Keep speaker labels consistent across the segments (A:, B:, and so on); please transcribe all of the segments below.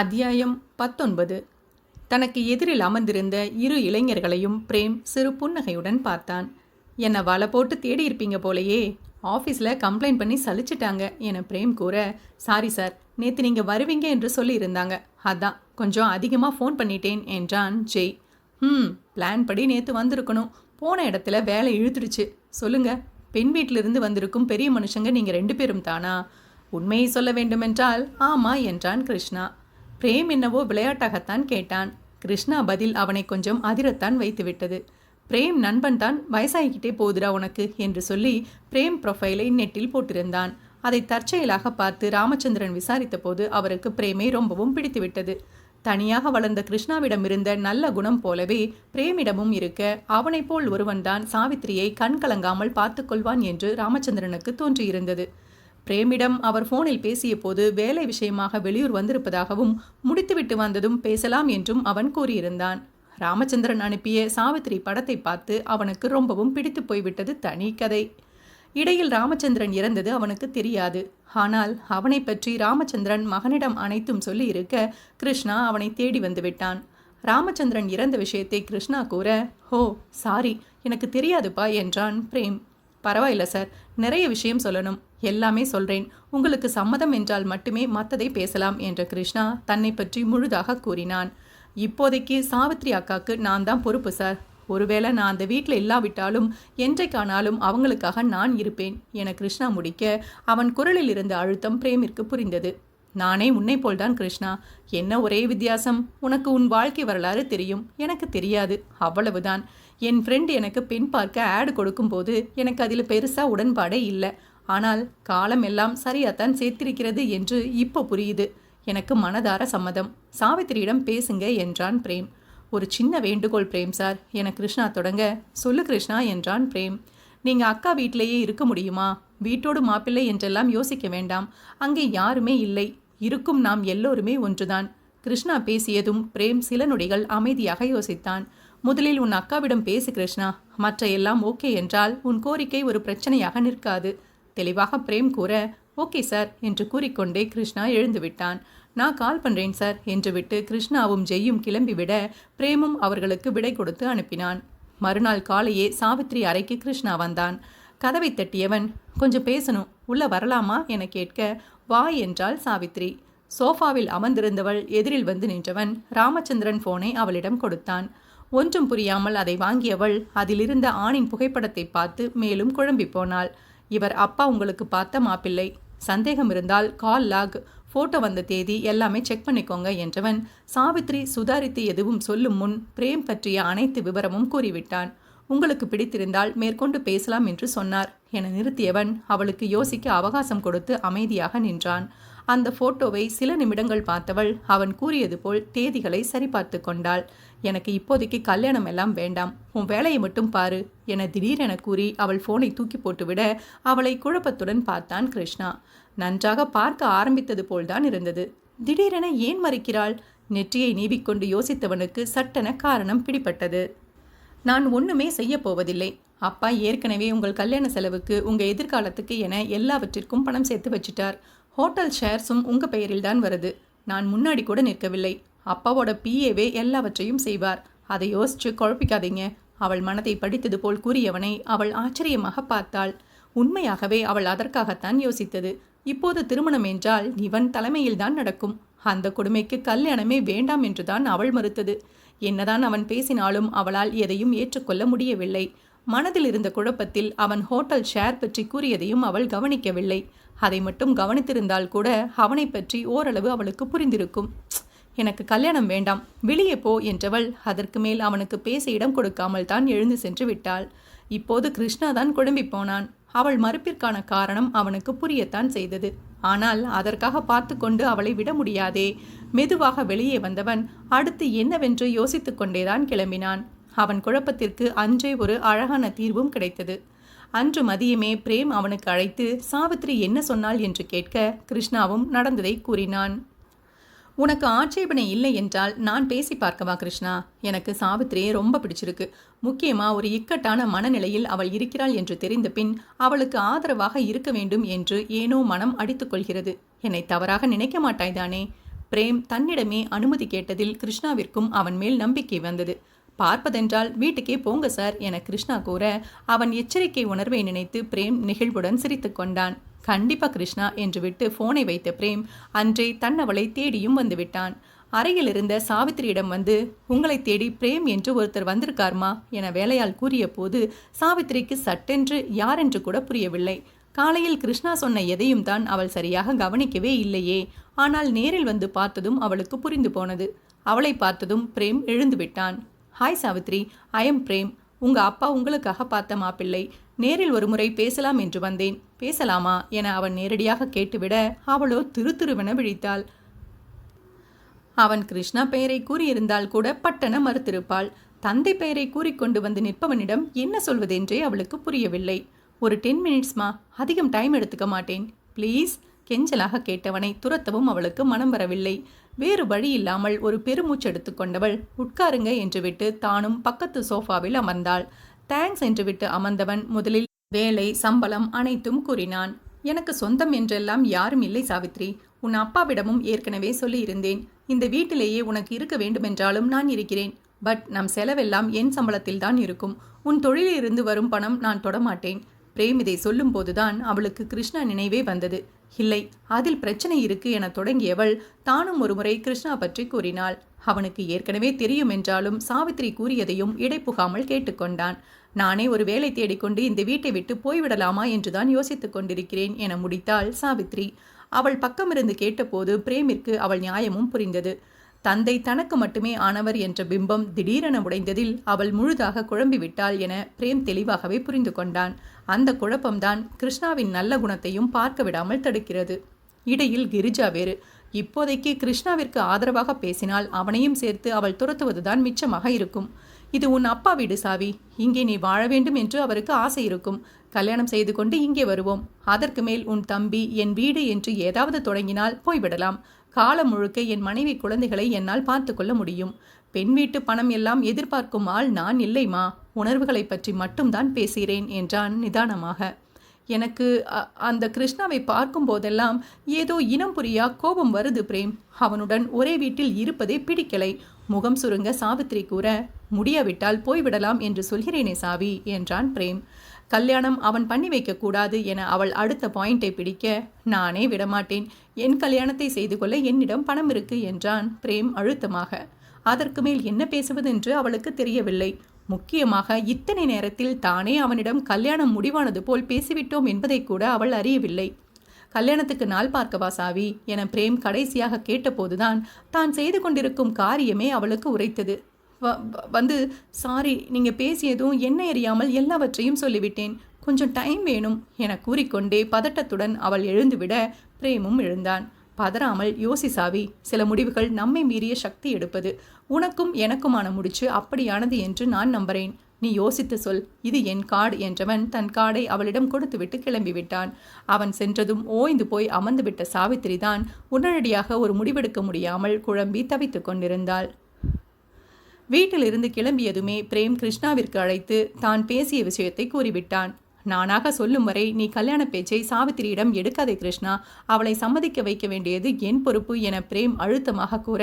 A: அத்தியாயம் பத்தொன்பது. தனக்கு எதிரில் அமர்ந்திருந்த இரு இளைஞர்களையும் பிரேம் சிறு புன்னகையுடன் பார்த்தான். என்னை வலை போட்டு தேடி இருப்பீங்க போலயே ஆஃபீஸில் கம்ப்ளைண்ட் பண்ணி சலிச்சிட்டாங்க என பிரேம் கூற சாரி சார் நேற்று நீங்கள் வருவீங்க என்று சொல்லியிருந்தாங்க. அதான் கொஞ்சம் அதிகமாக ஃபோன் பண்ணிட்டேன் என்றான் ஜெய். ம் பிளான் படி நேற்று வந்திருக்கணும். போன இடத்துல வேலை இழுத்துடுச்சு. சொல்லுங்க பெண் வீட்டிலிருந்து வந்திருக்கும் பெரிய மனுஷங்க நீங்கள் ரெண்டு பேரும் தானா? உண்மையை சொல்ல வேண்டுமென்றால் ஆமா என்றான் கிருஷ்ணா. பிரேம் என்னவோ விளையாட்டாகத்தான் கேட்டான். கிருஷ்ணா பதில் அவனை கொஞ்சம் அதிரத்தான் வைத்துவிட்டது. பிரேம் நண்பன் தான் வயசாகிக்கிட்டே போகுதுடா உனக்கு என்று சொல்லி பிரேம் ப்ரொஃபைலை நெட்டில் போட்டிருந்தான். அதை தற்செயலாக பார்த்து ராமச்சந்திரன் விசாரித்த போது அவருக்கு பிரேமை ரொம்பவும் பிடித்துவிட்டது. தனியாக வளர்ந்த கிருஷ்ணாவிடம் இருந்த நல்ல குணம் போலவே பிரேமிடமும் இருக்க அவனைப் போல் ஒருவன்தான் சாவித்திரியை கண் கலங்காமல் என்று ராமச்சந்திரனுக்கு தோன்றியிருந்தது. பிரேமிடம் அவர் போனில் பேசிய போது வேலை விஷயமாக வெளியூர் வந்திருப்பதாகவும் முடித்துவிட்டு வந்ததும் பேசலாம் என்றும் அவன் கூறியிருந்தான். ராமச்சந்திரன் அனுப்பிய சாவித்திரி படத்தை பார்த்து அவனுக்கு ரொம்பவும் பிடித்து போய்விட்டது தனி கதை. இடையில் ராமச்சந்திரன் இறந்தது அவனுக்கு தெரியாது. ஆனால் அவனை பற்றி ராமச்சந்திரன் மகனிடம் அனைத்தும் சொல்லியிருக்க கிருஷ்ணா அவனை தேடி வந்துவிட்டான் ராமச்சந்திரன் இறந்த விஷயத்தை கிருஷ்ணா கூற ஹோ சாரி எனக்கு தெரியாதுப்பா என்றான் பிரேம். பரவாயில்ல சார் நிறைய விஷயம் சொல்லணும். எல்லாமே சொல்றேன். உங்களுக்கு சம்மதம் என்றால் மட்டுமே மற்றதை பேசலாம் என்ற கிருஷ்ணா தன்னை பற்றி முழுதாக கூறினான். இப்போதைக்கு சாவித்ரி அக்காக்கு நான் தான் பொறுப்பு சார் ஒருவேளை நான் அந்த வீட்டில் இல்லாவிட்டாலும் என்றைக்கானாலும் அவங்களுக்காக நான் இருப்பேன் என கிருஷ்ணா முடிக்க அவன் குரலில் இருந்த அழுத்தம் பிரேமிற்கு புரிந்தது. நானே உன்னை போல்தான் கிருஷ்ணா. என்ன ஒரே வித்தியாசம்? உனக்கு உன் வாழ்க்கை வரலாறு தெரியும். எனக்கு தெரியாது. அவ்வளவுதான். என் ஃப்ரெண்ட் எனக்கு பெண் பார்க்க ஆடு கொடுக்கும்போது எனக்கு அதில் பெருசாக உடன்பாடே இல்லை. ஆனால் காலம் எல்லாம் சரியாத்தான் சேர்த்திருக்கிறது என்று இப்போ புரியுது. எனக்கு மனதார சம்மதம். சாவித்திரியிடம் பேசுங்க என்றான் பிரேம். ஒரு சின்ன வேண்டுகோள் பிரேம் சார். என கிருஷ்ணா தொடங்க சொல்லு கிருஷ்ணா என்றான் பிரேம். நீங்க அக்கா வீட்டிலேயே இருக்க முடியுமா? வீட்டோடு மாப்பிள்ளை என்றெல்லாம் யோசிக்க வேண்டாம். அங்கே யாருமே இல்லை. இருக்கும் நாம் எல்லோருமே ஒன்றுதான். கிருஷ்ணா பேசியதும் பிரேம் சில நொடிகள் அமைதியாக யோசித்தான். முதலில் உன் அக்காவிடம் பேசு கிருஷ்ணா. மற்ற எல்லாம் ஓகே என்றால் உன் கோரிக்கை ஒரு பிரச்சனையாக நிற்காது. தெளிவாக பிரேம் கூற ஓகே சார் என்று கூறிக்கொண்டே கிருஷ்ணா எழுந்துவிட்டான் நான் கால் பண்ணுறேன் சார் என்று விட்டு கிருஷ்ணாவும் ஜெய்யும் கிளம்பிவிட பிரேமும் அவர்களுக்கு விடை கொடுத்து அனுப்பினான். மறுநாள் காலையே சாவித்ரி அறைக்கு கிருஷ்ணா வந்தான். கதவை தட்டியவன் கொஞ்சம் பேசணும். உள்ள வரலாமா என கேட்க வா என்றாள் சாவித்ரி. சோஃபாவில் அமர்ந்திருந்தவள் எதிரில் வந்து நின்றவன் ராமச்சந்திரன் போனை அவளிடம் கொடுத்தான். ஒன்றும் புரியாமல் அதை வாங்கியவள் அதிலிருந்த ஆணின் புகைப்படத்தை பார்த்து மேலும் குழம்பி போனாள். இவர் அப்பா உங்களுக்கு பார்த்த மாப்பிள்ளை. சந்தேகம் இருந்தால் கால் லாக் ஃபோட்டோ வந்த தேதி எல்லாமே செக் பண்ணிக்கோங்க என்றவன் சாவித்ரி சுதாரித்து எதுவும் சொல்லும் முன் பிரேம் பற்றிய அனைத்து விவரமும் கூறிவிட்டான். உங்களுக்கு பிடித்திருந்தால் மேற்கொண்டு பேசலாம் என்று சொன்னார். என நிறுத்தியவன் அவளுக்கு யோசிக்க அவகாசம் கொடுத்து அமைதியாக நின்றான். அந்த போட்டோவை சில நிமிடங்கள் பார்த்தவள் அவன் கூறியது போல் தேதிகளை சரிபார்த்து கொண்டாள். எனக்கு இப்போதைக்கு கல்யாணம் எல்லாம் வேண்டாம். உன் வேலையை மட்டும் பாரு என திடீரென கூறி அவள் போனை தூக்கி போட்டுவிட அவளை குழப்பத்துடன் பார்த்தான் கிருஷ்ணா. நன்றாக பார்க்க ஆரம்பித்தது போல்தான் இருந்தது. திடீரென ஏன் மறுக்கிறாள்? நெற்றியை நீவிக்கொண்டு யோசித்தவனுக்கு சட்டென காரணம் பிடிப்பட்டது நான் ஒண்ணுமே செய்ய போவதில்லை. அப்பா ஏற்கனவே உங்கள் கல்யாண செலவுக்கு உங்க எதிர்காலத்துக்கு என எல்லாவற்றிற்கும் பணம் சேர்த்து வச்சிட்டார். ஹோட்டல் ஷேர்ஸும் உங்க பெயரில் தான் வருது. நான் முன்னாடி கூட நிற்கவில்லை. அப்பாவோட பிஏவே எல்லாவற்றையும் செய்வார். அதை யோசிச்சு குழப்பிக்காதீங்க. அவள் மனதை படித்தது போல் கூறியவனை அவள் ஆச்சரியமாக பார்த்தாள். உண்மையாகவே அவள் அதற்காகத்தான் யோசித்தது. இப்போது திருமணம் என்றால் இவன் தலைமையில்தான் நடக்கும். அந்த கொடுமைக்கு கல்யாணமே வேண்டாம் என்றுதான் அவள் மறுத்தது. என்னதான் அவன் பேசினாலும் அவளால் எதையும் ஏற்றுக்கொள்ள முடியவில்லை. மனதில் இருந்த குழப்பத்தில் அவன் ஹோட்டல் ஷேர் பற்றி கூறியதையும் அவள் கவனிக்கவில்லை. அதை மட்டும் கவனித்திருந்தால் கூட அவனை பற்றி ஓரளவு அவளுக்கு புரிந்திருக்கும். எனக்கு கல்யாணம் வேண்டாம் வெளியே போ என்றவள் அதற்கு மேல் அவனுக்கு பேச இடம் கொடுக்காமல் தான் எழுந்து சென்று விட்டாள். இப்போது கிருஷ்ணா தான் குழம்பி போனான். அவள் மறுப்பிற்கான காரணம் அவனுக்கு புரியத்தான் செய்தது. ஆனால் அதற்காக பார்த்து கொண்டு அவளை விட முடியாதே. மெதுவாக வெளியே வந்தவன் அடுத்து என்னவென்று யோசித்துக் கொண்டேதான் கிளம்பினான். அவன் குழப்பத்திற்கு அன்றே ஒரு அழகான தீர்வும் கிடைத்தது. அன்று மதியமே பிரேம் அவனுக்கு அழைத்து சாவித்ரி என்ன சொன்னாள்? என்று கேட்க கிருஷ்ணாவும் நடந்ததை கூறினான். உனக்கு ஆட்சேபனை இல்லை என்றால் நான் பேசி பார்க்கவா கிருஷ்ணா? எனக்கு சாவித்திரியை ரொம்ப பிடிச்சிருக்கு. முக்கியமாக ஒரு இக்கட்டான மனநிலையில் அவள் இருக்கிறாள் என்று தெரிந்த பின் அவளுக்கு ஆதரவாக இருக்க வேண்டும் என்று ஏனோ மனம் அடித்துக்கொள்கிறது என்னை தவறாக நினைக்க மாட்டாய்தானே? பிரேம் தன்னிடமே அனுமதி கேட்டதில் கிருஷ்ணாவிற்கும் அவன் மேல் நம்பிக்கை வந்தது. பார்ப்பதென்றால் வீட்டுக்கே போங்க சார் என கிருஷ்ணா கூற அவன் எச்சரிக்கை உணர்வை நினைத்து பிரேம் நெகிழ்வுடன் சிரித்து கொண்டான். கண்டிப்பா கிருஷ்ணா என்று விட்டு போனை வைத்த பிரேம் அன்றே தன்னவளை தேடியும் வந்துவிட்டான். அறையில் இருந்த சாவித்திரியிடம் வந்து உங்களை தேடி பிரேம் என்று ஒருத்தர் வந்திருக்கார்மா? என வேலையால் கூறிய போது சாவித்திரிக்கு சட்டென்று யாரென்று கூட புரியவில்லை. காலையில் கிருஷ்ணா சொன்ன எதையும் தான் அவள் சரியாக கவனிக்கவே இல்லையே. ஆனால் நேரில் வந்து பார்த்ததும் அவளுக்கு புரிந்து போனது. அவளை பார்த்ததும் பிரேம் எழுந்து விட்டான். Hi Savitri I am Prem. உங்க அப்பா உங்களுக்காக பார்த்த மாப்பிள்ளை. நேரில் ஒரு முறை பேசலாம் என்று வந்தேன். பேசலாமா என அவன் நேரடியாக கேட்டுவிட அவளோ திரு திருவென விழித்தாள். அவன் கிருஷ்ணா பெயரை கூறியிருந்தால் கூட பட்டன மறுத்திருப்பாள். தந்தை பெயரை கூறிக்கொண்டு வந்து நிற்பவனிடம் என்ன சொல்வதென்றே அவளுக்கு புரியவில்லை. ஒரு டென் மினிட்ஸ்மா அதிகம் டைம் எடுத்துக்க மாட்டேன். ப்ளீஸ் கெஞ்சலாக கேட்டவனை துரத்தவும் அவளுக்கு மனம் வரவில்லை. வேறு வழி இல்லாமல் ஒரு பெருமூச்சு எடுத்துக்கொண்டவள் உட்காருங்க என்று விட்டு தானும் பக்கத்து சோஃபாவில் அமர்ந்தாள். தேங்க்ஸ் என்று விட்டு அமர்ந்தவன் முதலில் வேலை சம்பளம் அனைத்தும் கூறினான். எனக்கு சொந்தம் என்றெல்லாம் யாரும் இல்லை சாவித்ரி. உன் அப்பாவிடமும் ஏற்கனவே சொல்லியிருந்தேன். இந்த வீட்டிலேயே உனக்கு இருக்க வேண்டுமென்றாலும் நான் இருக்கிறேன். பட் நம் செலவெல்லாம் என் சம்பளத்தில் தான் இருக்கும். உன் தொழிலிருந்து வரும் பணம் நான் தொடமாட்டேன் பிரேம் இதை சொல்லும்போதுதான் அவளுக்கு கிருஷ்ணா நினைவே வந்தது. இல்லை அதில் பிரச்சனை இருக்கு என தொடங்கியவள் தானும் ஒருமுறை கிருஷ்ணா பற்றி கூறினாள். அவனுக்கு ஏற்கனவே தெரியும் என்றாலும் சாவித்திரி கூறியதையும் இடைப்புகாமல் கேட்டுக்கொண்டான் நானே ஒரு வேலை தேடிக்கொண்டு இந்த வீட்டை விட்டு போய்விடலாமா என்றுதான் யோசித்துக் கொண்டிருக்கிறேன் என முடித்தாள் சாவித்ரி அவள் பக்கமிருந்து கேட்டபோது பிரேமிற்கு அவள் நியாயமும் புரிந்தது. தந்தை தனக்கு மட்டுமே ஆனவர் என்ற பிம்பம் திடீரென உடைந்ததில் அவள் முழுதாக குழம்பிவிட்டாள் என பிரேம் தெளிவாகவே புரிந்து கொண்டான். அந்த குழப்பம்தான் கிருஷ்ணாவின் நல்ல குணத்தையும் பார்க்க விடாமல் தடுக்கிறது. இடையில் கிரிஜா வேறு. இப்போதைக்கு கிருஷ்ணாவிற்கு ஆதரவாக பேசினால் அவனையும் சேர்த்து அவள் துரத்துவதுதான் மிச்சமாக இருக்கும். இது உன் அப்பா வீடு சாவி. இங்கே நீ வாழ வேண்டும் என்று அவருக்கு ஆசை இருக்கும். கல்யாணம் செய்து கொண்டு இங்கே வருவோம். அதற்கு மேல் உன் தம்பி என் வீடு என்று ஏதாவது தொடங்கினால் போய்விடலாம். காலம் முழுக்க என் மனைவி குழந்தைகளை என்னால் பார்த்து கொள்ள முடியும். பெண் வீட்டு பணம் எல்லாம் எதிர்பார்க்கும் ஆள் நான் இல்லைம்மா. உணர்வுகளை பற்றி மட்டும்தான் பேசுகிறேன் என்றான் நிதானமாக. எனக்கு அந்த கிருஷ்ணாவை பார்க்கும் போதெல்லாம் ஏதோ இனம் புரியா கோபம் வருது பிரேம். அவனுடன் ஒரே வீட்டில் இருப்பதே பிடிக்கலை. முகம் சுருங்க சாவித்திரி கூற முடியாவிட்டால் போய்விடலாம் என்று சொல்கிறேனே சாவி என்றான் பிரேம். கல்யாணம் அவன் பண்ணி வைக்கக்கூடாது என அவள் அடுத்த பாயிண்டை பிடிக்க நானே விடமாட்டேன். என் கல்யாணத்தை செய்து கொள்ள என்னிடம் பணம் இருக்கு என்றான் பிரேம் அழுத்தமாக. அதற்கு மேல் என்ன பேசுவதென்று அவளுக்கு தெரியவில்லை. முக்கியமாக இத்தனை நேரத்தில் தானே அவனிடம் கல்யாணம் முடிவானது போல் பேசிவிட்டோம் என்பதை கூட அவள் அறியவில்லை. கல்யாணத்துக்கு நாள் பார்க்கவா சாவி? என பிரேம் கடைசியாக கேட்டபோதுதான் தான் செய்து கொண்டிருக்கும் காரியமே அவளுக்கு உரைத்தது. வந்து சாரி நீங்கள் பேசியதும் என்ன எறியாமல் எல்லாவற்றையும் சொல்லிவிட்டேன். கொஞ்சம் டைம் வேணும் என கூறிக்கொண்டே பதட்டத்துடன் அவள் எழுந்துவிட பிரேமும் எழுந்தான். பதறாமல் யோசி சாவி சில முடிவுகள் நம்மை மீறிய சக்தி எடுப்பது. உனக்கும் எனக்குமான முடிச்சு அப்படியானது என்று நான் நம்புறேன். நீ யோசித்து சொல் இது என் காடு என்றவன் தன் காடை அவளிடம் கொடுத்துவிட்டு கிளம்பிவிட்டான். அவன் சென்றதும் ஓய்ந்து போய் அமர்ந்துவிட்ட சாவித்திரி தான் உடனடியாக ஒரு முடிவெடுக்க முடியாமல் குழம்பி தவித்து கொண்டிருந்தாள். வீட்டிலிருந்து கிளம்பியதுமே பிரேம் கிருஷ்ணாவிற்கு அழைத்து தான் பேசிய விஷயத்தை கூறிவிட்டான். நானாக சொல்லும் வரை நீ கல்யாண பேச்சை சாவித்திரியிடம் எடுக்காதே கிருஷ்ணா. அவளை சம்மதிக்க வைக்க வேண்டியது என் பொறுப்பு என பிரேம் அழுத்தமாக கூற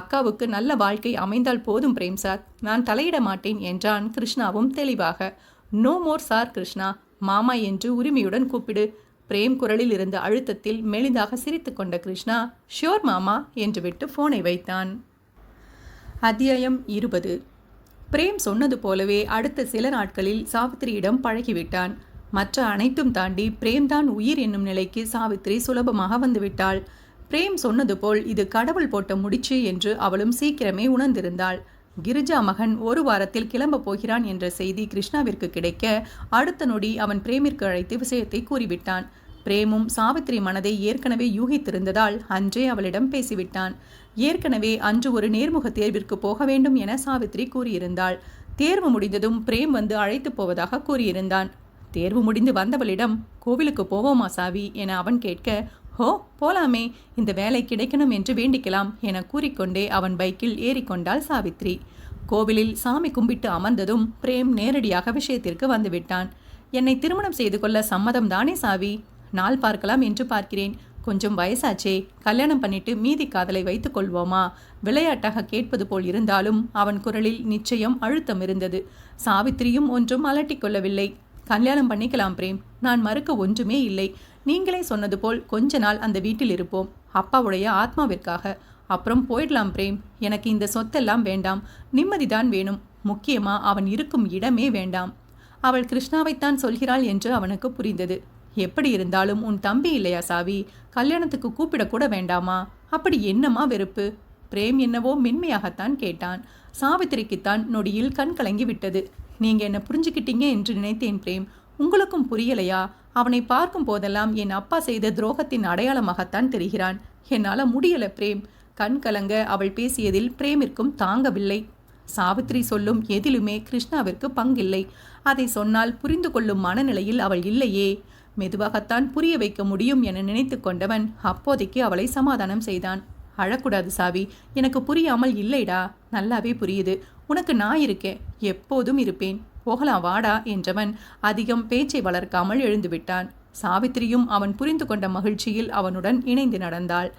A: அக்காவுக்கு நல்ல வாழ்க்கை அமைந்தால் போதும் பிரேம் சார். நான் தலையிட மாட்டேன் என்றான் கிருஷ்ணாவும் தெளிவாக. No more sir Krishna. மாமா என்று உரிமையுடன் கூப்பிடு. பிரேம் குரலில் இருந்த அழுத்தத்தில் மெலிதாக சிரித்து கொண்ட கிருஷ்ணா ஷியோர் மாமா என்று விட்டு போனை வைத்தான். அத்தியாயம் இருபது. பிரேம் சொன்னது போலவே அடுத்த சில நாட்களில் சாவித்திரியிடம் பழகிவிட்டான். மற்ற அனைத்தும் தாண்டி பிரேம்தான் உயிர் என்னும் நிலைக்கு சாவித்திரி சுலபமாக வந்துவிட்டாள். பிரேம் சொன்னது போல் இது கடவுள் போட்ட முடிச்சு என்று அவளும் சீக்கிரமே உணர்ந்திருந்தாள். கிரிஜா மகன் ஒரு வாரத்தில் கிளம்ப போகிறான் என்ற செய்தி கிருஷ்ணாவிற்கு கிடைக்க அடுத்த நொடி அவன் பிரேமிற்கு அழைத்து விஷயத்தை கூறிவிட்டான். பிரேமும் சாவித்திரி மனதை ஏற்கனவே யூகித்திருந்ததால் அன்றே அவளிடம் பேசிவிட்டான். ஏற்கனவே அன்று ஒரு நேர்முக தேர்விற்கு போக வேண்டும் என சாவித்ரி கூறியிருந்தாள். தேர்வு முடிந்ததும் பிரேம் வந்து அழைத்து போவதாக கூறியிருந்தான். தேர்வு முடிந்து வந்தவளிடம் கோவிலுக்கு போவோமா சாவி? என அவன் கேட்க ஹோ போலாமே இந்த வேலை கிடைக்கணும் என்று வேண்டிக்கலாம் என கூறிக்கொண்டே அவன் பைக்கில் ஏறிக்கொண்டாள் சாவித்ரி கோவிலில் சாமி கும்பிட்டு அமர்ந்ததும் பிரேம் நேரடியாக விஷயத்திற்கு வந்துவிட்டான். என்னை திருமணம் செய்து கொள்ள சம்மதம் தானே சாவி? நாள் பார்க்கலாம் என்று பார்க்கிறேன். கொஞ்சம் வயசாச்சே. கல்யாணம் பண்ணிட்டு மீதி காதலை வைத்துக் கொள்வோமா? விளையாட்டாக கேட்பது போல் இருந்தாலும் அவன் குரலில் நிச்சயம் அழுத்தம் இருந்தது. சாவித்திரியும் ஒன்றும் அலட்டிக்கொள்ளவில்லை கல்யாணம் பண்ணிக்கலாம் பிரேம். நான் மறுக்க ஒன்றுமே இல்லை. நீங்களே சொன்னது போல் கொஞ்ச நாள் அந்த வீட்டில் இருப்போம். அப்பாவுடைய ஆத்மாவிற்காக. அப்புறம் போயிடலாம் பிரேம். எனக்கு இந்த சொத்தெல்லாம் வேண்டாம். நிம்மதிதான் வேணும். முக்கியமா அவன் இருக்கும் இடமே வேண்டாம். அவள் கிருஷ்ணாவைத்தான் சொல்கிறாள் என்று அவனுக்கு புரிந்தது. எப்படி இருந்தாலும் உன் தம்பி இல்லையா சாவி? கல்யாணத்துக்கு கூப்பிடக்கூட வேண்டாமா? அப்படி என்னமா வெறுப்பு? பிரேம் என்னவோ மென்மையாகத்தான் கேட்டான். சாவித்திரிக்குத்தான் நொடியில் கண் கலங்கி விட்டது. நீங்க என்ன புரிஞ்சுக்கிட்டீங்க என்று நினைத்தேன் பிரேம். உங்களுக்கும் புரியலையா? அவனை பார்க்கும் போதெல்லாம் என் அப்பா செய்த துரோகத்தின் அடையாளமாகத்தான் தெரிகிறான். என்னால முடியல பிரேம். கண் கலங்க அவள் பேசியதில் பிரேமிற்கும் தாங்கவில்லை. சாவித்ரி சொல்லும் எதிலுமே கிருஷ்ணாவிற்கு பங்கில்லை. அதை சொன்னால் புரிந்து கொள்ளும் மனநிலையில் அவள் இல்லையே. மெதுவாகத்தான் புரிய வைக்க முடியும் என நினைத்து கொண்டவன் அப்போதைக்கு அவளை சமாதானம் செய்தான். அழக்கூடாது சாவி எனக்கு புரியாமல் இல்லைடா. நல்லாவே புரியுது. உனக்கு நான் இருக்கேன் எப்போதும் இருப்பேன். போகலாம் வாடா என்றவன் அதிகம் பேச்சை வளர்க்காமல் எழுந்துவிட்டான். சாவித்திரியும் அவன் புரிந்து கொண்ட மகிழ்ச்சியில் அவனுடன் இணைந்து நடந்தாள்.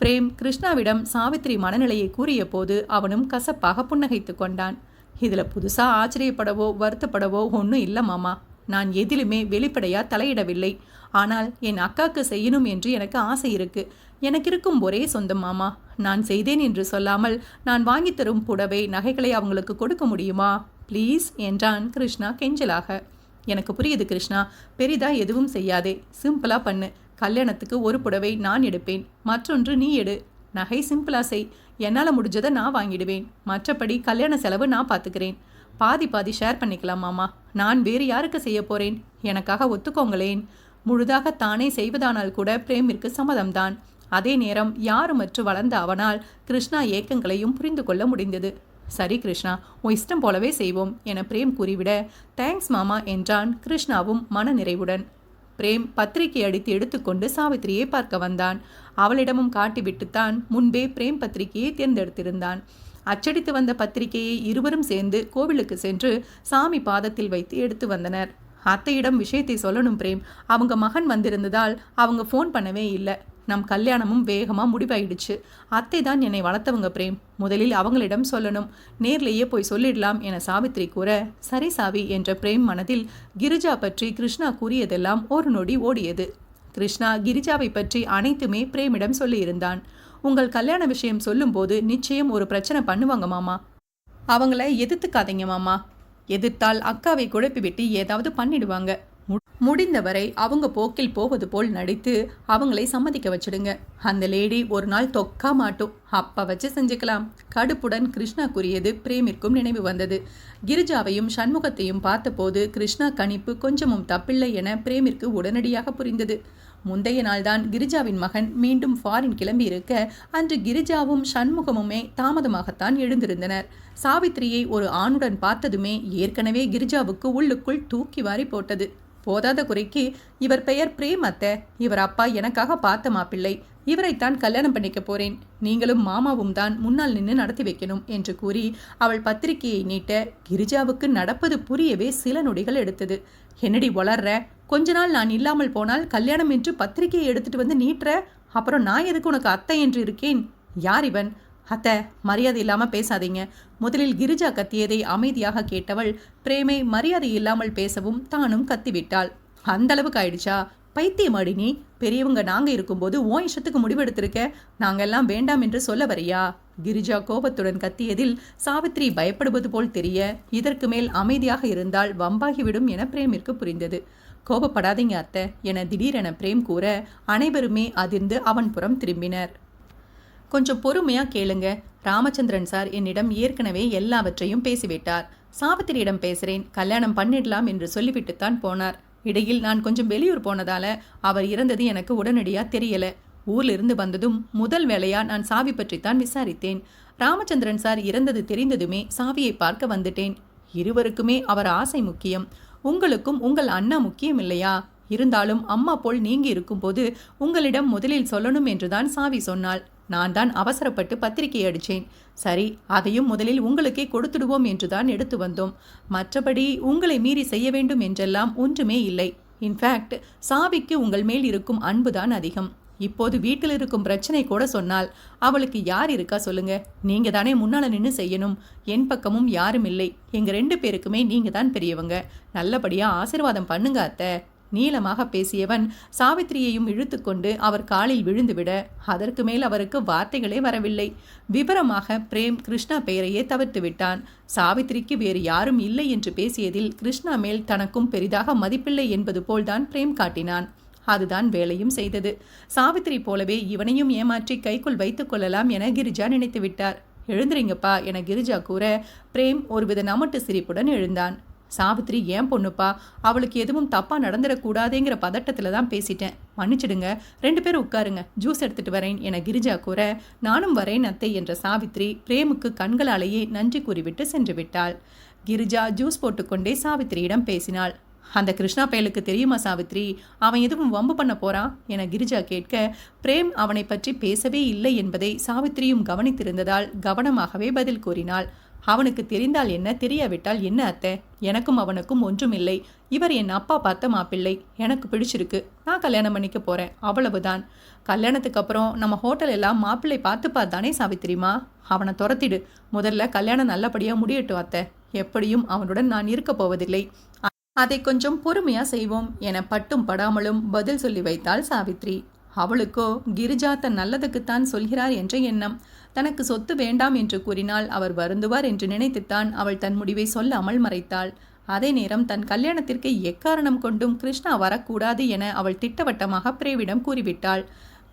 A: பிரேம் கிருஷ்ணாவிடம் சாவித்திரி மனநிலையை கூறிய போது அவனும் கசப்பாக புன்னகைத்து கொண்டான். இதில் புதுசாக ஆச்சரியப்படவோ வருத்தப்படவோ ஒன்றும் இல்லை மாமா. நான் எதிலுமே வெளிப்படையா தலையிடவில்லை. ஆனால் என் அக்காக்கு செய்யணும் என்று எனக்கு ஆசை இருக்கு. எனக்கு இருக்கும் ஒரே சொந்தம் மாமா. நான் செய்தேன் என்று சொல்லாமல் நான் வாங்கி தரும் புடவை நகைகளை அவங்களுக்கு கொடுக்க முடியுமா? ப்ளீஸ் என்றான் கிருஷ்ணா கெஞ்சலாக. எனக்கு புரியுது கிருஷ்ணா பெரிதா எதுவும் செய்யாதே. சிம்பிளா பண்ணு. கல்யாணத்துக்கு ஒரு புடவை நான் எடுப்பேன். மற்றொன்று நீ எடு. நகை சிம்பிளா செய். என்னால் முடிஞ்சதை நான் வாங்கிடுவேன். மற்றபடி கல்யாண செலவு நான் பார்த்துக்கிறேன் பாதி பாதி ஷேர் பண்ணிக்கலாம் மாமா. நான் வேறு யாருக்கு செய்ய போகிறேன் எனக்காக ஒத்துக்கோங்களேன். முழுதாக தானே செய்வதானால் கூட பிரேமிற்கு சம்மதம்தான். அதே நேரம் யாருமற்று வளர்ந்த அவனால் கிருஷ்ணா ஏக்கங்களையும் புரிந்து கொள்ள முடிந்தது. சரி கிருஷ்ணா உன் இஷ்டம் போலவே செய்வோம் என பிரேம் கூறிவிட தேங்க்ஸ் மாமா என்றான் கிருஷ்ணாவும் மன நிறைவுடன் பிரேம் பத்திரிகை அடித்து எடுத்துக்கொண்டு சாவித்திரியை பார்க்க வந்தான். அவளிடமும் காட்டிவிட்டுத்தான் முன்பே பிரேம் பத்திரிகையை தேர்ந்தெடுத்திருந்தான். அச்சடித்து வந்த பத்திரிகையை இருவரும் சேர்ந்து கோவிலுக்கு சென்று சாமி பாதத்தில் வைத்து எடுத்து வந்தனர். அத்தையிடம் விஷயத்தை சொல்லணும் பிரேம். அவங்க மகன் வந்திருந்ததால் அவங்க ஃபோன் பண்ணவே இல்லை. நம் கல்யாணமும் வேகமாக முடிவாயிடுச்சு. அத்தை தான் என்னை வளர்த்தவங்க பிரேம். முதலில் அவங்களிடம் சொல்லணும். நேர்லேயே போய் சொல்லிடலாம் என சாவித்ரி கூற சரி சாவி என்ற பிரேம் மனதில் கிரிஜா பற்றி கிருஷ்ணா கூறியதெல்லாம் ஒரு நொடி ஓடியது. கிருஷ்ணா கிரிஜாவை பற்றி அனைத்துமே பிரேமிடம் சொல்லியிருந்தான். உங்கள் கல்யாண விஷயம் சொல்லும்போது நிச்சயம் ஒரு பிரச்சனை பண்ணுவாங்க மாமா. அவங்கள எதிர்த்துக்காதீங்க மாமா. எதிர்த்தால் அக்காவை குழப்பிவிட்டு ஏதாவது பண்ணிடுவாங்க. முடிந்தவரை அவங்க போக்கில் போவது போல் நடித்து அவங்களை சம்மதிக்க வச்சிடுங்க. அந்த லேடி ஒரு நாள் தொக்கா மாட்டோம். அப்ப வச்சு செஞ்சுக்கலாம். கடுப்புடன் கிருஷ்ணா கூறியது பிரேமிற்கும் நினைவு வந்தது. கிரிஜாவையும் சண்முகத்தையும் பார்த்தபோது கிருஷ்ணா கணிப்பு கொஞ்சமும் தப்பில்லை என பிரேமிற்கு உடனடியாக புரிந்தது. முந்தைய நாள்தான் கிரிஜாவின் மகன் மீண்டும் ஃபாரின் கிளம்பி இருக்க அன்று கிரிஜாவும் சண்முகமுமே தாமதமாகத்தான் எழுந்திருந்தனர். சாவித்திரியை ஒரு ஆணுடன் பார்த்ததுமே ஏற்கனவே கிரிஜாவுக்கு உள்ளுக்குள் தூக்கி வாரி போட்டது. போதாத குறைக்கு இவர் பெயர் பிரேமத்த அத்தை. இவர் அப்பா எனக்காக பார்த்த மாப்பிள்ளை. இவரைத்தான் கல்யாணம் பண்ணிக்க போறேன். நீங்களும் மாமாவும் தான் முன்னால் நின்று நடத்தி வைக்கணும் என்று கூறி அவள் பத்திரிகையை நீட்ட கிரிஜாவுக்கு நடப்பது புரியவே சில நொடிகள் எடுத்தது. என்னடி வளர்ற கொஞ்ச நாள் நான் இல்லாமல் போனால் கல்யாணம் என்று பத்திரிகையை எடுத்துட்டு வந்து நீட்டுற? அப்புறம் நான் எதுக்கு உனக்கு அத்தை என்று இருக்கேன்? யார் இவன்? அத்தை மரியாதை இல்லாமல் பேசாதீங்க. முதலில் கிரிஜா கத்தியதை அமைதியாக கேட்டவள் பிரேமை மரியாதை இல்லாமல் பேசவும் தானும் கத்திவிட்டாள். அந்த அளவுக்கு ஆயிடுச்சா பைத்தியமாடி நீ. பெரியவங்க நாங்கள் இருக்கும்போது ஓ இஷ்டத்துக்கு முடிவெடுத்திருக்க. நாங்கெல்லாம் வேண்டாம் என்று சொல்ல வரியா? கிரிஜா கோபத்துடன் கத்தியதில் சாவித்ரி பயப்படுவது போல் தெரிய இதற்கு மேல் அமைதியாக இருந்தால் வம்பாகிவிடும் என பிரேமிற்கு புரிந்தது. கோபப்படாதீங்க அத்தை என திடீரென பிரேம் கூற அனைவருமே அதிர்ந்து அவன் புறம் திரும்பினர். கொஞ்சம் பொறுமையா கேளுங்க ராமச்சந்திரன் சார் என்னிடம் ஏற்கனவே எல்லாவற்றையும் பேசிவிட்டார். சாவித்திரியிடம் பேசுறேன் கல்யாணம் பண்ணிடலாம் என்று சொல்லிவிட்டுத்தான் போனார். இடையில் நான் கொஞ்சம் வெளியூர் போனதால அவர் இறந்தது எனக்கு உடனடியா தெரியல. ஊர்லிருந்து வந்ததும் முதல் வேலையா நான் சாவி பற்றித்தான் விசாரித்தேன். ராமச்சந்திரன் சார் இறந்தது தெரிந்ததுமே சாவியை பார்க்க வந்துட்டேன். இருவருக்குமே அவர் ஆசை முக்கியம். உங்களுக்கும் உங்கள் அண்ணா முக்கியம் இல்லையா? இருந்தாலும் அம்மா போல் நீங்கி இருக்கும்போது உங்களிடம் முதலில் சொல்லணும் என்றுதான் சாவி சொன்னாள். நான் தான் அவசரப்பட்டு பத்திரிகை அடித்தேன். சரி அதையும் முதலில் உங்களுக்கே கொடுத்துடுவோம் என்றுதான் எடுத்து வந்தோம். மற்றபடி உங்களை மீறி செய்ய வேண்டும் என்றெல்லாம் ஒன்றுமே இல்லை. இன்ஃபேக்ட் சாவிக்கு உங்கள் மேல் இருக்கும் அன்புதான் அதிகம். இப்போது வீட்டில் இருக்கும் பிரச்சனை கூட சொன்னால் அவளுக்கு யார் இருக்கா சொல்லுங்க. நீங்க தானே முன்னால நின்று செய்யணும். என் பக்கமும் யாரும் இல்லை. எங்க ரெண்டு பேருக்குமே நீங்க தான் பெரியவங்க. நல்லபடியா ஆசீர்வாதம் பண்ணுங்க அத்தை. நீளமாக பேசியவன் சாவித்திரியையும் இழுத்துக்கொண்டு அவர் காலில் விழுந்துவிட அதற்கு மேல் அவருக்கு வார்த்தைகளே வரவில்லை. விவரமாக பிரேம் கிருஷ்ணா பெயரையே தவிர்த்து விட்டான். சாவித்திரிக்கு வேறு யாரும் இல்லை என்று பேசியதில் கிருஷ்ணா மேல் தனக்கும் பெரிதாக மதிப்பில்லை என்பது போல்தான் பிரேம் காட்டினான். அதுதான் வேலையும் செய்தது. சாவித்திரி போலவே இவனையும் ஏமாற்றி கைக்குள் வைத்துக் கொள்ளலாம் என கிரிஜா நினைத்து விட்டார். எழுந்துறீங்கப்பா என கிரிஜா கூற பிரேம் ஒருவித நமட்டு சிரிப்புடன் எழுந்தான். சாவித்ரி ஏன் பொண்ணுப்பா? அவளுக்கு எதுவும் தப்பா நடந்துடக்கூடாதேங்கிற பதட்டத்தில் தான் பேசிட்டேன். மன்னிச்சிடுங்க. ரெண்டு பேரும் உட்காருங்க. ஜூஸ் எடுத்துட்டு வரேன் என கிரிஜா கூற நானும் வரேன் அத்தை என்ற சாவித்ரி பிரேமுக்கு கண்களாலேயே நன்றி கூறிவிட்டு சென்று விட்டாள். கிரிஜா ஜூஸ் போட்டுக்கொண்டே சாவித்திரியிடம் பேசினாள். அந்த கிருஷ்ணா பயலுக்கு தெரியுமா சாவித்ரி? அவன் எதுவும் வம்பு பண்ண போறான் என கிரிஜா கேட்க பிரேம் அவனை பற்றி பேசவே இல்லை என்பதை சாவித்திரியும் கவனித்திருந்ததால் கவனமாகவே பதில் கூறினாள். அவனுக்கு தெரிந்தால் என்ன தெரியாவிட்டால் என்ன அத்தை? எனக்கும் அவனுக்கும் ஒன்றுமில்லை. இவர் என் அப்பா பார்த்த மாப்பிள்ளை. எனக்கு பிடிச்சிருக்கு. நான் கல்யாணம் பண்ணிக்க போறேன். அவ்வளவுதான். கல்யாணத்துக்கு அப்புறம் நம்ம ஹோட்டல் எல்லாம் மாப்பிள்ளை பார்த்துப்பா தானே சாவித்திரிமா அவனை துரத்திடு. முதல்ல கல்யாணம் நல்லபடியா முடியட்டும் அத்தை. எப்படியும் அவனுடன் நான் இருக்க போவதில்லை அதை கொஞ்சம் பொறுமையா செய்வோம் என பட்டும் படாமலும் பதில் சொல்லி வைத்தாள் சாவித்ரி. அவளுக்கோ கிரிஜா தன் நல்லதுக்குத்தான் சொல்கிறார் என்ற எண்ணம். தனக்கு சொத்து வேண்டாம் என்று கூறினால் அவர் வருந்துவார் என்று நினைத்துத்தான் அவள் தன் முடிவை சொல்லாமல் மறைத்தாள். அதே நேரம் தன் கல்யாணத்திற்கு எக்காரணம் கொண்டும் கிருஷ்ணா வரக்கூடாது என அவள் திட்டவட்டமாக பிரேவிடம் கூறிவிட்டாள்.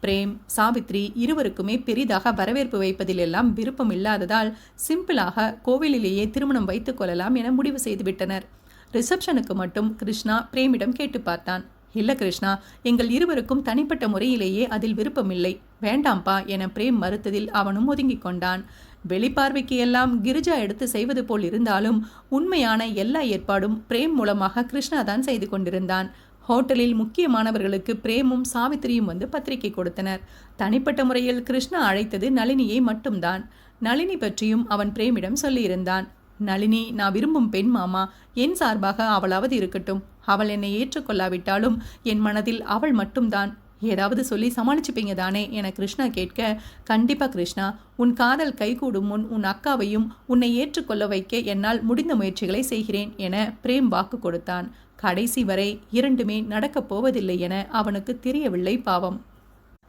A: பிரேம் சாவித்ரி இருவருக்குமே பெரிதாக வரவேற்பு வைப்பதில் எல்லாம் விருப்பம் இல்லாததால் சிம்பிளாக கோவிலிலேயே திருமணம் வைத்துக் கொள்ளலாம் என முடிவு செய்துவிட்டனர். ரிசப்ஷனுக்கு மட்டும் கிருஷ்ணா பிரேமிடம் கேட்டு பார்த்தான். இல்ல கிருஷ்ணா எங்கள் இருவருக்கும் தனிப்பட்ட முறையிலேயே அதில் விருப்பமில்லை. வேண்டாம்பா என பிரேம் மறுத்ததில் அவனும் ஒதுங்கிக் கொண்டான். வெளிப்பார்வைக்கு எல்லாம் கிரிஜா எடுத்து செய்வது போல் இருந்தாலும் உண்மையான எல்லா ஏற்பாடும் பிரேம் மூலமாக கிருஷ்ணா தான் செய்து கொண்டிருந்தான். ஹோட்டலில் முக்கியமானவர்களுக்கு பிரேமும் சாவித்திரியும் வந்து பத்திரிகை கொடுத்தனர். தனிப்பட்ட முறையில் கிருஷ்ணா அழைத்தது நளினியை மட்டும்தான். நளினி பற்றியும் அவன் பிரேமிடம் சொல்லியிருந்தான். நளினி நான் விரும்பும் பெண் மாமா என் சார்பாக அவளாவது இருக்கட்டும். அவள் என்னை ஏற்றுக்கொள்ளாவிட்டாலும் என் மனதில் அவள் மட்டும்தான். ஏதாவது சொல்லி சமாளிச்சுப்பீங்க தானே என கிருஷ்ணா கேட்க கண்டிப்பா கிருஷ்ணா உன் காதல் கைகூடும் முன் உன் அக்காவையும் உன்னை ஏற்றுக்கொள்ள வைக்க என்னால் முடிந்த முயற்சிகளை செய்கிறேன் என பிரேம் வாக்கு கொடுத்தான். கடைசி வரை இரண்டுமே நடக்கப் போவதில்லை என அவனுக்கு தெரியவில்லை பாவம்.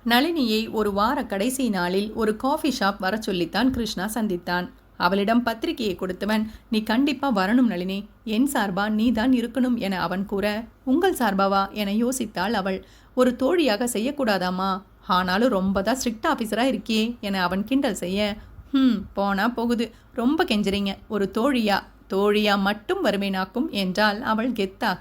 A: நளினியை ஒரு வார கடைசி நாளில் ஒரு காஃபி ஷாப் வர சொல்லித்தான் கிருஷ்ணா சந்தித்தான். அவளிடம் பத்திரிகையை கொடுத்தவன் நீ கண்டிப்பா வரணும் நளினி. என் சார்பா நீ தான் இருக்கணும் என அவன் கூற உங்கள் சார்பாவா? என யோசித்தாள் அவள். ஒரு தோழியாக செய்யக்கூடாதாமா ஆனாலும் ரொம்ப தான் ஸ்ட்ரிக்ட் ஆஃபீஸரா இருக்கியே என அவன் கிண்டல் செய்ய ம் போனா போகுது. ரொம்ப கெஞ்சுறீங்க. ஒரு தோழியா? தோழியா மட்டும் வருவேனாக்கும் என்றால் அவள் கெத்தாக.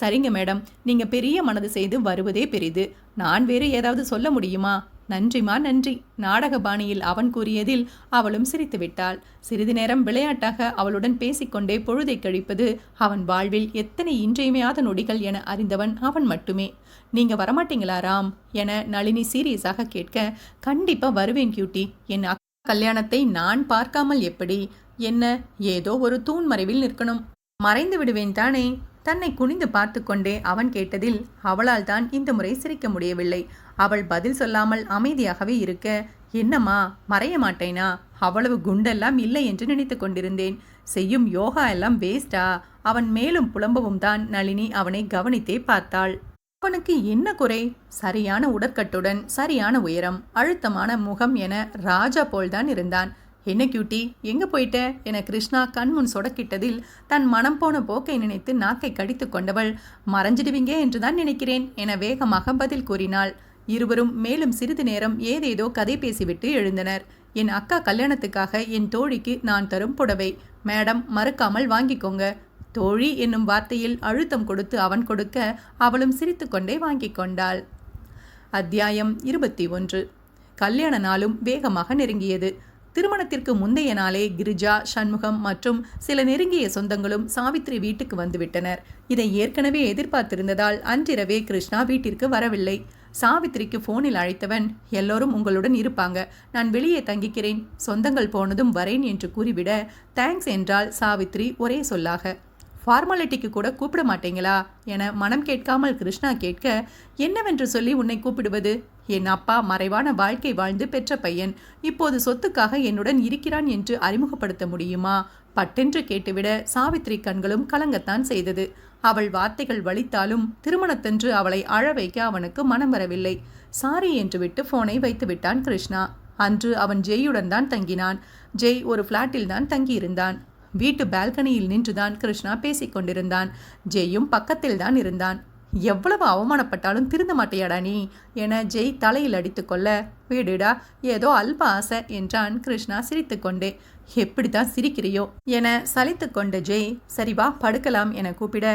A: சரிங்க மேடம். நீங்க பெரிய மனது செய்து வருவதே பெரிது. நான் வேறு ஏதாவது சொல்ல முடியுமா? நன்றிமா நன்றி. நாடக பாணியில் அவன் கூறியதில் அவளும் சிரித்து விட்டாள் சிறிது நேரம் விளையாட்டாக அவளுடன் பேசிக்கொண்டே பொழுதை கழிப்பது அவன் வாழ்வில் எத்தனை இன்றியமையாத நொடிகள் என அறிந்தவன் அவன் மட்டுமே. நீங்க வரமாட்டீங்களா ராம்? என நளினி சீரியஸாக கேட்க கண்டிப்பா வருவேன் கியூட்டி. என் கல்யாணத்தை நான் பார்க்காமல் எப்படி? என்ன ஏதோ ஒரு தூண் மறைவில் நிற்கணும். மறைந்து விடுவேன் தானே? தன்னை குனிந்து பார்த்து கொண்டே அவன் கேட்டதில் அவளால் தான் இந்த முறை சிரிக்க முடியவில்லை. அவள் பதில் சொல்லாமல் அமைதியாகவே இருக்க என்னம்மா மறைய மாட்டேனா? அவ்வளவு குண்டெல்லாம் இல்லை என்று நினைத்து கொண்டிருந்தேன். செய்யும் யோகா எல்லாம் வேஸ்டா அவன் மேலும் புலம்பவும் தான் நளினி அவனை கவனித்தே பார்த்தாள். அவனுக்கு என்ன குறை? சரியான உடற்கட்டுடன் சரியான உயரம் அழுத்தமான முகம் என ராஜா போல்தான் இருந்தான். என்ன கியூட்டி எங்கே போயிட்ட? என கிருஷ்ணா கண்முன் சொடக்கிட்டதில் தன் மனம் போன போக்கை நினைத்து நாக்கை கடித்து கொண்டவள் மறைஞ்சிடுவீங்க என்றுதான் நினைக்கிறேன் என வேகமாக பதில் கூறினாள். இருவரும் மேலும் சிறிது நேரம் ஏதேதோ கதை பேசிவிட்டு எழுந்தனர். என் அக்கா கல்யாணத்துக்காக என் தோழிக்கு நான் தரும் புடவை. மேடம் மறுக்காமல் வாங்கிக்கோங்க. தோழி என்னும் வார்த்தையில் அழுத்தம் கொடுத்து அவன் கொடுக்க அவளும் சிரித்துக்கொண்டே வாங்கி கொண்டாள். அத்தியாயம் இருபத்தி ஒன்று. கல்யாண நாளும் வேகமாக நெருங்கியது. திருமணத்திற்கு முந்தைய நாளே கிரிஜா சண்முகம் மற்றும் சில நெருங்கிய சொந்தங்களும் சாவித்ரி வீட்டுக்கு வந்துவிட்டனர். இதை ஏற்கனவே எதிர்பார்த்திருந்ததால் அன்றிரவே கிருஷ்ணா வீட்டிற்கு வரவில்லை. சாவித்திரிக்கு போனில் அழைத்தவன் எல்லோரும் உங்களுடன் இருப்பாங்க. நான் வெளியே தங்கிக்கிறேன். சொந்தங்கள் போனதும் வரேன் என்று கூறிவிட தேங்க்ஸ் என்றால் சாவித்ரி ஒரே சொல்லாக. ஃபார்மாலிட்டிக்கு கூட கூப்பிட மாட்டீங்களா? என மனம் கேட்காமல் கிருஷ்ணா கேட்க என்னவென்று சொல்லி உன்னை கூப்பிடுவது? என் அப்பா மறைவான வாழ்க்கை வாழ்ந்து பெற்ற பையன். இப்போது சொத்துக்காக என்னுடன் இருக்கிறான் என்று அறிமுகப்படுத்த முடியுமா? பட்டென்று கேட்டுவிட சாவித்ரி கண்களும் கலங்கத்தான் செய்தது. அவள் வார்த்தைகள் வலித்தாலும் திருமணத்தன்று அவளை அழ வைக்க அவனுக்கு மனம் வரவில்லை. சாரி என்று விட்டு போனை வைத்து விட்டான் கிருஷ்ணா. அன்று அவன் ஜெய்யுடன் தான் தங்கினான். ஜெய் ஒரு ஃப்ளாட்டில் தான் தங்கியிருந்தான். வீட்டு பால்கனியில் நின்றுதான் கிருஷ்ணா பேசிக் கொண்டிருந்தான். ஜெய்யும் பக்கத்தில் தான் இருந்தான். எவ்வளவு அவமானப்பட்டாலும் திருந்த மாட்டியாடா நீ என ஜெய் தலையில் அடித்துக்கொள்ள வீடுடா ஏதோ அல்ப ஆசை என்றான் கிருஷ்ணா சிரித்துக்கொண்டே எப்படித்தான் சிரிக்கிறியோ என சலித்து கொண்ட ஜெய் சரி வா படுக்கலாம் என கூப்பிட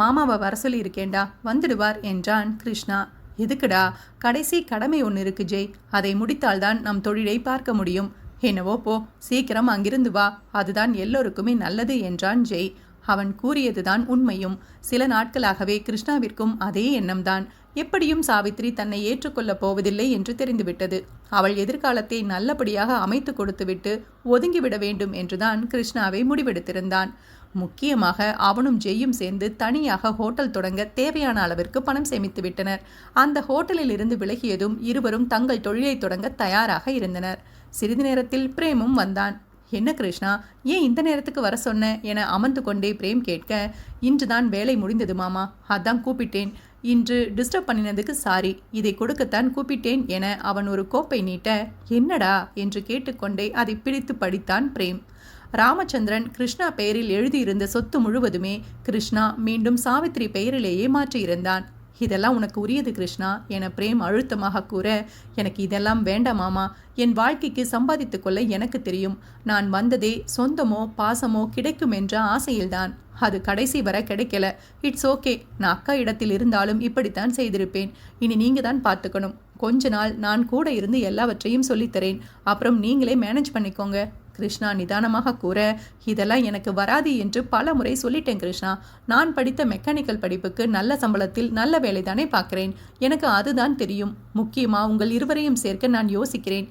A: மாமாவை வர சொல்லி இருக்கேண்டா வந்துடுவார் என்றான் கிருஷ்ணா. எதுக்குடா கடைசி கடமை ஒன்று இருக்கு ஜெய் அதை முடித்தால்தான் நம் தொழிலை பார்க்க முடியும். என்னவோ போ சீக்கிரம் அங்கிருந்து வா. அதுதான் எல்லோருக்குமே நல்லது என்றான் ஜெய். அவன் கூறியதுதான் உண்மையும். சில நாட்களாகவே கிருஷ்ணாவிற்கும் அதே எண்ணம்தான். எப்படியும் சாவித்ரி தன்னை ஏற்றுக்கொள்ளப் போவதில்லை என்று தெரிந்துவிட்டது. அவள் எதிர்காலத்தை நல்லபடியாக அமைத்து கொடுத்துவிட்டு ஒதுங்கிவிட வேண்டும் என்றுதான் கிருஷ்ணாவை முடிவெடுத்திருந்தான். முக்கியமாக அவனும் ஜெய்யும் சேர்ந்து தனியாக ஹோட்டல் தொடங்க தேவையான அளவிற்கு பணம் சேமித்து விட்டனர். அந்த ஹோட்டலில் இருந்து விலகியதும் இருவரும் தங்கள் தொழிலை தொடங்க தயாராக இருந்தனர். சிறிது நேரத்தில் பிரேமும் வந்தான். என்ன கிருஷ்ணா ஏன் இந்த நேரத்துக்கு வர சொன்ன? என அமர்ந்து கொண்டே பிரேம் கேட்க இன்றுதான் வேலை முடிந்தது மாமா அதான் கூப்பிட்டேன். இன்று டிஸ்டர்ப் பண்ணினதுக்கு சாரி இதை கொடுக்கத்தான் கூப்பிட்டேன் என அவன் ஒரு கோப்பை நீட்ட என்னடா? என்று கேட்டுக்கொண்டே அதை பிடித்து படித்தான் பிரேம். ராமச்சந்திரன் கிருஷ்ணா பெயரில் எழுதியிருந்த சொத்து முழுவதுமே கிருஷ்ணா மீண்டும் சாவித்ரி பெயரிலேயே மாற்றியிருந்தான். இதெல்லாம் உனக்கு உரியது கிருஷ்ணா என பிரேம் அழுத்தமாக கூற எனக்கு இதெல்லாம் வேண்டாமாமா என் வாழ்க்கைக்கு சம்பாதித்து கொள்ள எனக்கு தெரியும். நான் வந்ததே சொந்தமோ பாசமோ கிடைக்கும் என்ற ஆசையில்தான். அது கடைசி வர கிடைக்கல. It's okay. நான் அக்கா இடத்தில் இருந்தாலும் இப்படித்தான் செய்திருப்பேன். இனி நீங்க தான் பார்த்துக்கணும். கொஞ்ச நாள் நான் கூட இருந்து எல்லாவற்றையும் சொல்லித்தரேன். அப்புறம் நீங்களே மேனேஜ் பண்ணிக்கோங்க. கிருஷ்ணா நிதானமாக கூற இதெல்லாம் எனக்கு வராது என்று பல முறை சொல்லிட்டேன் கிருஷ்ணா. நான் படித்த மெக்கானிக்கல் படிப்புக்கு நல்ல சம்பளத்தில் நல்ல வேலை தானே பார்க்கிறேன். எனக்கு அதுதான் தெரியும். முக்கியமா உங்கள் இருவரையும் சேர்க்க நான் யோசிக்கிறேன்.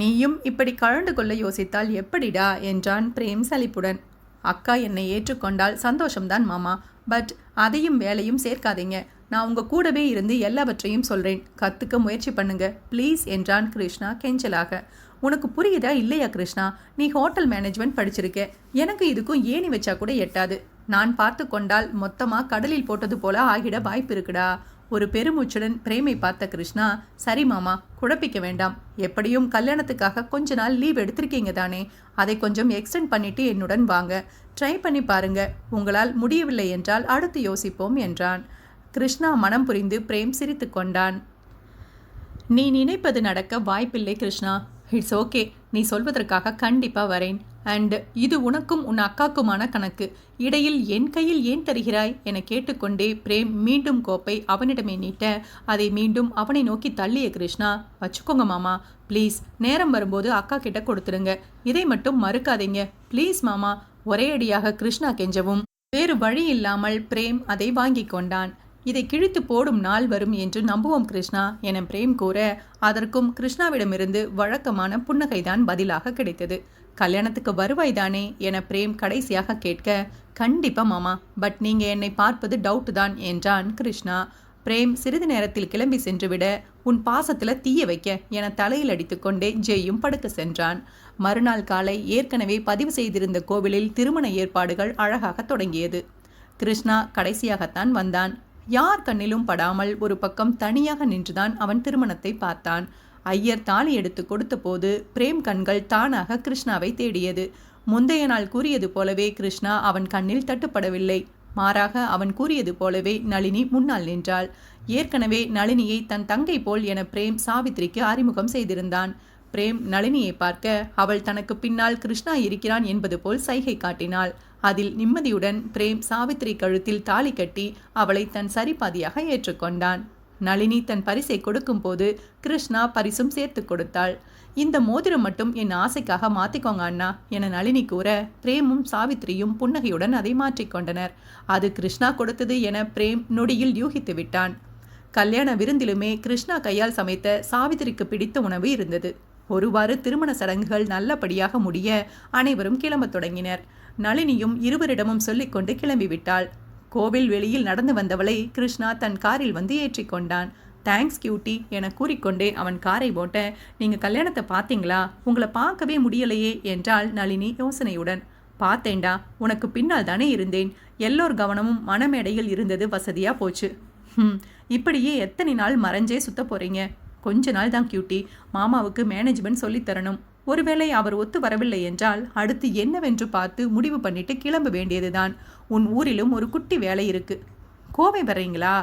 A: நீயும் இப்படி கலந்து கொள்ள யோசித்தால் எப்படிடா? என்றான் பிரேம் சலிப்புடன். அக்கா என்னை ஏற்றுக்கொண்டால் சந்தோஷம்தான் மாமா. பட் அதையும் வேலையும் சேர்க்காதீங்க. நான் உங்க கூடவே இருந்து எல்லாவற்றையும் சொல்றேன். கத்துக்க முயற்சி பண்ணுங்க. ப்ளீஸ் என்றான் கிருஷ்ணா கெஞ்சலாக. உனக்கு புரியுதா இல்லையா கிருஷ்ணா? நீ ஹோட்டல் மேனேஜ்மெண்ட் படிச்சிருக்க. எனக்கு இதுக்கும் ஏணி வச்சா கூட எட்டாது. நான் பார்த்து கொண்டால் மொத்தமாக கடலில் போட்டது போல ஆகிட வாய்ப்பு இருக்குடா ஒரு பெருமூச்சுடன் பிரேமை பார்த்த கிருஷ்ணா சரி மாமா குழப்பிக்க வேண்டாம். எப்படியும் கல்யாணத்துக்காக கொஞ்ச நாள் லீவ் எடுத்திருக்கீங்க தானே? அதை கொஞ்சம் எக்ஸ்டெண்ட் பண்ணிட்டு என்னுடன் வாங்க. ட்ரை பண்ணி பாருங்க. உங்களால் முடியவில்லை என்றால் அடுத்து யோசிப்போம் என்றான். கிருஷ்ணா மனம் புரிந்து பிரேம் சிரித்து கொண்டான். நீ நினைப்பது நடக்க வாய்ப்பில்லை கிருஷ்ணா. இட்ஸ் ஓகே நீ சொல்வதற்காக கண்டிப்பாக வரேன். அண்ட் இது உனக்கும் உன் அக்காக்குமான கணக்கு. இடையில் என் கையில் ஏன் தருகிறாய்? என கேட்டுக்கொண்டே பிரேம் மீண்டும் கோப்பை அவனிடமே நீட்ட அதை மீண்டும் அவனை நோக்கி தள்ளிய கிருஷ்ணா வச்சுக்கோங்க மாமா ப்ளீஸ் நேரம் வரும்போது அக்கா கிட்ட கொடுத்துருங்க. இதை மட்டும் மறுக்காதீங்க. ப்ளீஸ் மாமா ஒரே அடியாக கிருஷ்ணா கெஞ்சவும். வேறு வழி இல்லாமல் பிரேம் அதை வாங்கி கொண்டான். இதை கிழித்து போடும் நாள் வரும் என்று நம்புவோம் கிருஷ்ணா என பிரேம் கூற அதற்கும் கிருஷ்ணாவிடமிருந்து வழக்கமான புன்னகைதான் பதிலாக கிடைத்தது. கல்யாணத்துக்கு வருவாய்தானே என பிரேம் கடைசியாக கேட்க கண்டிப்பா மாமா பட் நீங்க என்னை பார்ப்பது டவுட் தான் என்றான் கிருஷ்ணா. பிரேம் சிறிது நேரத்தில் கிளம்பி சென்றுவிட உன் பாசத்துல தீய வைக்க என தலையில் அடித்துக்கொண்டே ஜெயும் படுக்க சென்றான். மறுநாள் காலை ஏற்கனவே பதிவு செய்திருந்த கோவிலில் திருமண ஏற்பாடுகள் அழகாக தொடங்கியது. கிருஷ்ணா கடைசியாகத்தான் வந்தான். யார் கண்ணிலும் படாமல் ஒரு பக்கம் தனியாக நின்றுதான் அவன் திருமணத்தை பார்த்தான். ஐயர் தாலி எடுத்து கொடுத்தபோது பிரேம் கண்கள் தானாக கிருஷ்ணாவை தேடியது. முந்தைய நாள் கூறியது போலவே கிருஷ்ணா அவன் கண்ணில் தட்டுப்படவில்லை. மாறாக அவன் கூறியது போலவே நளினி முன்னால் நின்றாள். ஏற்கனவே நளினியை தன் தங்கை போல் என பிரேம் சாவித்ரிக்கு அறிமுகம் செய்திருந்தான். பிரேம் நளினியை பார்க்க அவள் தனக்கு பின்னால் கிருஷ்ணா இருக்கிறான் என்பது போல் சைகை காட்டினாள். அதில் நிம்மதியுடன் பிரேம் சாவித்ரி கழுத்தில் தாலி கட்டி அவளை தன் சரிபாதியாக ஏற்றுக்கொண்டான். நளினி தன் பரிசை கொடுக்கும்போது கிருஷ்ணா பரிசும் சேர்த்து கொடுத்தாள். இந்த மோதிரம் மட்டும் என் ஆசைக்காக மாத்திக்கோங்க அண்ணா என நளினி கூற பிரேமும் சாவித்ரியும் புன்னகையுடன் அதை மாற்றிக்கொண்டனர் அது கிருஷ்ணா கொடுத்தது என பிரேம் நொடியில் யூகித்து விட்டான். கல்யாண விருந்திலுமே கிருஷ்ணா கையால் சமைத்த சாவித்திரிக்கு பிடித்த உணவு இருந்தது. ஒருவாறு திருமண சடங்குகள் நல்லபடியாக முடிய அனைவரும் கிளம்பத் தொடங்கினர். நளினியும் இருவரிடமும் சொல்லிக்கொண்டு கிளம்பிவிட்டாள். கோவில் வெளியில் நடந்து வந்தவளை கிருஷ்ணா தன் காரில் வந்து ஏற்றிக்கொண்டான் தேங்க்ஸ் கியூட்டி என கூறிக்கொண்டே அவன் காரை ஓட்ட நீங்க கல்யாணத்தை பார்த்தீங்களா? உங்களை பார்க்கவே முடியலையே என்றாள் நளினி யோசனையுடன். பார்த்தேன்டா உனக்கு பின்னால் தானே இருந்தேன். எல்லோர் கவனமும் மனமேடையில் இருந்தது வசதியா போச்சு. ம் இப்படியே எத்தனை நாள் மறைஞ்சே சுத்த போறீங்க? கொஞ்ச நாள் தான் கியூட்டி மாமாவுக்கு மேனேஜ்மெண்ட் சொல்லித்தரணும் ஒருவேளை அவர் ஒத்து வரவில்லை என்றால் அடுத்து என்னவென்று பார்த்து முடிவு பண்ணிட்டு கிளம்ப வேண்டியதுதான். உன் ஊரிலும் ஒரு குட்டி வேலை இருக்கு. கோவை வர்றீங்களா?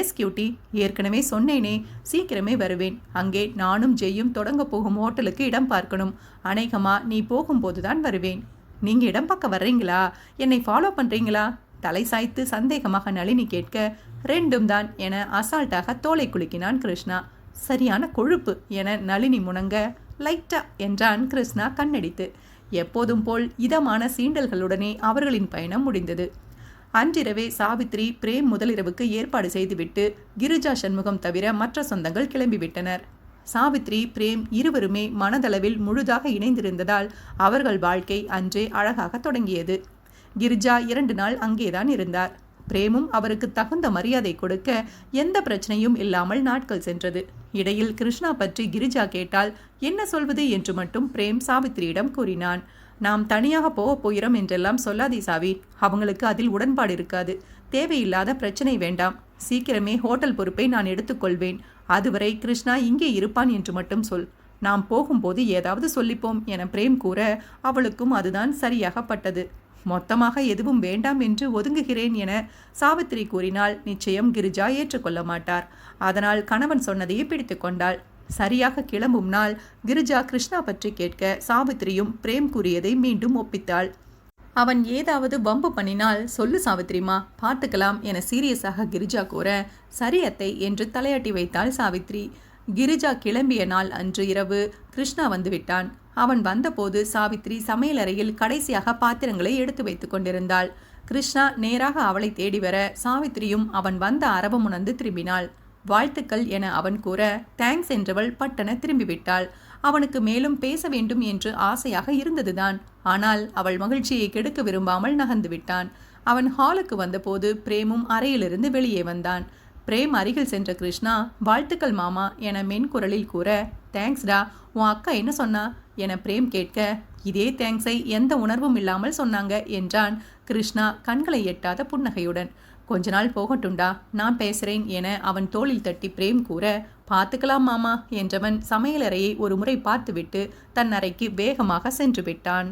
A: எஸ் கியூட்டி ஏற்கனவே சொன்னேனே. சீக்கிரமே வருவேன். அங்கே நானும் ஜெய்யும் தொடங்க போகும் ஹோட்டலுக்கு இடம் பார்க்கணும். அநேகமா நீ போகும்போது தான் வருவேன். நீங்க இடம் பார்க்க வர்றீங்களா? என்னை ஃபாலோ பண்றீங்களா? தலை சாய்த்து சந்தேகமாக நளினி கேட்க ரெண்டும் தான் என அசால்ட்டாக தோலை குலுக்கினான் கிருஷ்ணா. சரியான கொழுப்பு என நளினி முணங்க லைட்டா என்றான் கிருஷ்ணா கண்ணடித்து. எப்போதும் போல் இதமான சீண்டல்களுடனே அவர்களின் பயணம் முடிந்தது. அன்றிரவே சாவித்ரி பிரேம் முதலிரவுக்கு ஏற்பாடு செய்துவிட்டு கிரிஜா சண்முகம் தவிர மற்ற சொந்தங்கள் கிளம்பிவிட்டனர். சாவித்ரி பிரேம் இருவருமே மனதளவில் முழுதாக இணைந்திருந்ததால் அவர்கள் வாழ்க்கை அன்றே அழகாக தொடங்கியது. கிரிஜா இரண்டு நாள் அங்கேதான் இருந்தார். பிரேமும் அவருக்கு தகுந்த மரியாதை கொடுக்க எந்த பிரச்சனையும் இல்லாமல் நாட்கள் சென்றது. இடையில் கிருஷ்ணா பற்றி கிரிஜா கேட்டால் என்ன சொல்வது? என்று மட்டும் பிரேம் சாவித்ரியிடம் கூறினான். நாம் தனியாக போகப் போகிறோம் என்றெல்லாம் சொல்லாதே சாவி. அவங்களுக்கு அதில் உடன்பாடு இருக்காது. தேவையில்லாத பிரச்சனை வேண்டாம். சீக்கிரமே ஹோட்டல் பொறுப்பை நான் எடுத்துக்கொள்வேன். அதுவரை கிருஷ்ணா இங்கே இருப்பான் என்று மட்டும் சொல். நாம் போகும்போது ஏதாவது சொல்லிப்போம் என பிரேம் கூற அவளுக்கும் அதுதான் சரியாகப்பட்டது. மொத்தமாக எதுவும் வேண்டாம் என்று ஒதுங்குகிறேன் என சாவித்திரி கூறினால் நிச்சயம் கிரிஜா ஏற்றுக்கொள்ள மாட்டார். அதனால் கணவன் சொன்னதையே பிடித்து கொண்டாள். சரியாக கிளம்பும் நாள் கிரிஜா கிருஷ்ணா பற்றி கேட்க சாவித்திரியும் பிரேம் கூறியதை மீண்டும் ஒப்பித்தாள். அவன் ஏதாவது வம்பு பண்ணினால் சொல்லு சாவித்ரிமா பார்த்துக்கலாம் என சீரியஸாக கிரிஜா கூற சரி அத்தை என்று தலையாட்டி வைத்தாள் சாவித்ரி கிரிஜா கிளம்பிய நாள் அன்று இரவு கிருஷ்ணா வந்துவிட்டான். அவன் வந்தபோது சாவித்ரி சமையலறையில் கடைசியாக பாத்திரங்களை எடுத்து வைத்துக் கொண்டிருந்தாள். கிருஷ்ணா நேராக அவளை தேடி வர சாவித்ரியும் அவன் வந்த அரவம் உணர்ந்து திரும்பினாள். வாழ்த்துக்கள் என அவன் கூற தேங்க்ஸ் என்றவள் பட்டன திரும்பிவிட்டாள். அவனுக்கு மேலும் பேச வேண்டும் என்று ஆசையாக இருந்ததுதான். ஆனால் அவள் மகிழ்ச்சியை கெடுக்க விரும்பாமல் நகர்ந்து விட்டான். அவன் ஹாலுக்கு வந்தபோது பிரேமும் அறையிலிருந்து வெளியே வந்தான். பிரேம் அருகில் சென்ற கிருஷ்ணா வாழ்த்துக்கள் மாமா என மென்குரலில் கூற தேங்க்ஸ்டா உன் அக்கா என்ன சொன்னா? என பிரேம் கேட்க இதே தேங்க்ஸை எந்த உணர்வும் இல்லாமல் சொன்னாங்க என்றான் கிருஷ்ணா கண்களை எட்டாத புன்னகையுடன். கொஞ்ச நாள் போகட்டுண்டா நான் பேசுறேன் என அவன் தோளில் தட்டி பிரேம் கூற பார்த்துக்கலாம் மாமா என்றவன் சமையலறையை ஒரு முறை பார்த்துவிட்டு தன் அறைக்கு வேகமாக சென்று விட்டான்.